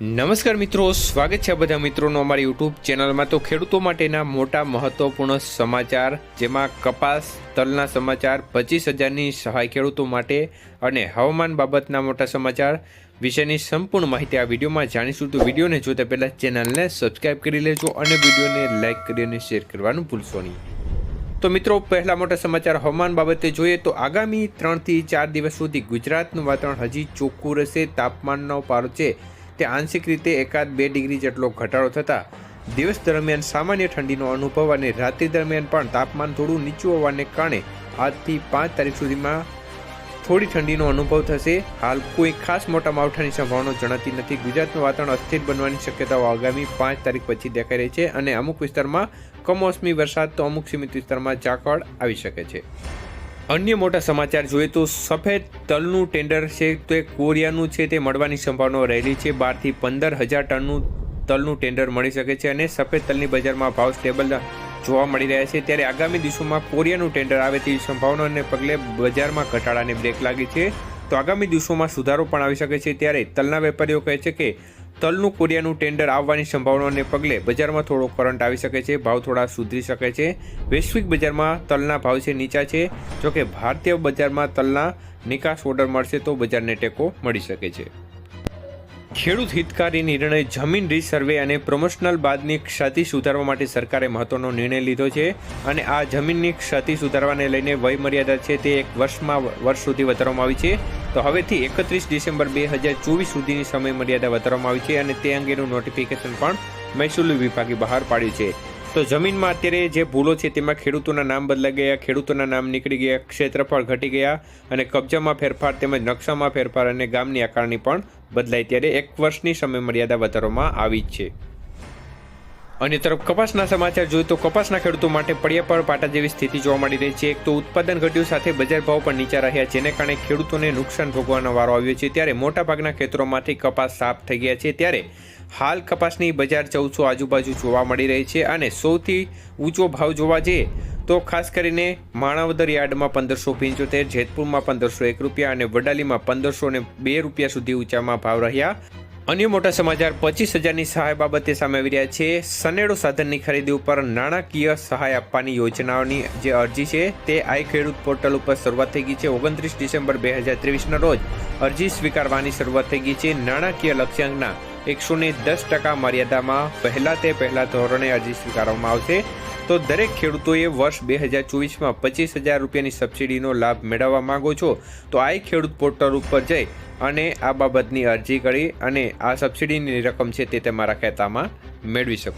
નમસ્કાર મિત્રો, સ્વાગત છે બધા મિત્રોનો અમારી યુટ્યુબ ચેનલમાં. તો ખેડૂતો માટેના મોટા મહત્વપૂર્ણ સમાચાર, જેમાં કપાસ, તલના સમાચાર, પચીસ હજારની સહાય ખેડૂતો માટે અને હવામાન બાબતના મોટા સમાચાર વિશેની સંપૂર્ણ માહિતી આ વિડીયોમાં જાણીશું. તો વિડીયોને જોતા પહેલાં ચેનલને સબસ્ક્રાઈબ કરી લેજો અને વિડીયોને લાઇક કરી અને શેર કરવાનું ભૂલશો નહીં. તો મિત્રો, પહેલા મોટા સમાચાર હવામાન બાબતે જોઈએ તો આગામી ત્રણથી ચાર દિવસ સુધી ગુજરાતનું વાતાવરણ હજી ચોખ્ખું રહેશે. તાપમાનનો પારો છે તે આંશિક રીતે એકાદ બે ડિગ્રી જેટલો ઘટાડો થતાં, દિવસ દરમિયાન સામાન્ય ઠંડીનો અનુભવ અને રાત્રિ દરમિયાન પણ તાપમાન થોડું નીચું હોવાને કારણે આજથી પાંચ તારીખ સુધીમાં થોડી ઠંડીનો અનુભવ થશે. હાલ કોઈ ખાસ મોટા માવઠાની સંભાવના જણાતી નથી. ગુજરાતનું વાતાવરણ અસ્થિર બનવાની શક્યતાઓ આગામી પાંચ તારીખ પછી દેખાઈ રહી છે અને અમુક વિસ્તારમાં કમોસમી વરસાદ તો અમુક સીમિત વિસ્તારમાં ઝાકળ આવી શકે છે. અન્ય મોટા સમાચાર જોઈએ તો સફેદ તલનું ટેન્ડર છે તે કોરિયાનું છે તે મળવાની સંભાવના રહેલી છે. બારથી પંદર હજાર ટનનું તલનું ટેન્ડર મળી શકે છે અને સફેદ તલની બજારમાં ભાવ સ્ટેબલ જોવા મળી રહ્યા છે. ત્યારે આગામી દિવસોમાં કોરિયાનું ટેન્ડર આવે તેવી સંભાવનાને પગલે બજારમાં ઘટાડાને બ્રેક લાગી છે. તો આગામી દિવસોમાં સુધારો પણ આવી શકે છે. ત્યારે તલના વેપારીઓ કહે છે કે તલનું કોરિયાનું ટેન્ડર આવવાની સંભાવનાને પગલે બજારમાં થોડો કરંટ આવી શકે છે, ભાવ થોડા સુધરી શકે છે. વૈશ્વિક બજારમાં તલના ભાવ છે નીચા છે. જોકે ભારતીય બજારમાં તલના નિકાસ ઓર્ડર મળશે તો બજારને ટેકો મળી શકે છે. ખેડૂત હિતકારી નિર્ણય જમીન રીસર્વે અને પ્રમોશનલ બાદની ક્ષતિ સુધારવા માટે સરકારે મહત્વનો નિર્ણય લીધો છે અને આ જમીનની ક્ષતિ સુધારવાને લઈને વય મર્યાદા છે તે એક વર્ષમાં વર્ષ સુધી વધારવામાં આવી છે. તો હવેથી એકત્રીસ ડિસેમ્બર બે હજાર ચોવીસ સુધીની સમય મર્યાદા વધારવામાં આવી છે અને તે અંગેનું નોટિફિકેશન પણ મહેસૂલ વિભાગે બહાર પાડ્યું છે. તો જમીનમાં અત્યારે જે ભૂલો છે તેમાં ખેડૂતોના નામ બદલાઈ ગયા, ખેડૂતોના નામ નીકળી ગયા, ક્ષેત્રફળ ઘટી ગયા અને કબજામાં ફેરફાર તેમજ નકશામાં ફેરફાર અને ગામની આકારણી પણ બદલાઈ. ત્યારે એક વર્ષની સમય મર્યાદા વધારવામાં આવી છે. અન્ય તરફ કપાસના સમાચાર જોઈએ તો કપાસના ખેડૂતો માટે પડ્યા પર પાટા જેવી સ્થિતિ જોવા મળી રહી છે. એક તો ઉત્પાદન ઘટ્યું સાથે બજાર ભાવ પણ નીચા રહ્યા જેને કારણે ખેડૂતોને નુકસાન ભોગવવાનો વારો આવ્યો છે. ત્યારે મોટાભાગના ખેતરોમાંથી કપાસ સાફ થઈ ગયા છે. ત્યારે હાલ કપાસની બજાર ચૌદસો આજુબાજુ જોવા મળી રહી છે અને સૌથી ઊંચો ભાવ જોવા જઈએ તો ખાસ કરીને માણાવદર યાર્ડમાં પંદરસો પંચોતેર, જેતપુરમાં પંદરસો એક રૂપિયા અને વડાલીમાં પંદરસો ને બે રૂપિયા સુધી ઊંચામાં ભાવ રહ્યા. અન્ય મોટા સમાચાર, પચીસ હજારની સહાય બાબતે સામે આવી રહ્યા છે. સનેડો સાધનની ખરીદી ઉપર નાણાકીય સહાય આપવાની યોજનાઓની જે અરજી છે, તે આઈ ખેડૂત પોર્ટલ ઉપર શરૂઆત થઈ ગઈ છે. ઓગણત્રીસ ડિસેમ્બર બે હજાર ત્રેવીસના રોજ અરજી સ્વીકારવાની શરૂઆત થઈ ગઈ છે. નાણાકીય લક્ષ્યાંકના એકસો ને દસ ટકા મર્યાદામાં પહેલા તે પહેલા ધોરણે અરજી સ્વીકારવામાં આવશે. તો દરેક ખેડૂતોએ વર્ષ બે હજાર ચોવીસમાં પચીસ હજાર રૂપિયાની સબસિડીનો લાભ મેળવવા માંગો છો, તો આ ખેડૂત પોર્ટલ ઉપર જઈ અને આ બાબતની અરજી કરી અને આ સબસિડીની રકમ છે તે તમારા ખાતામાં મેળવી શકો.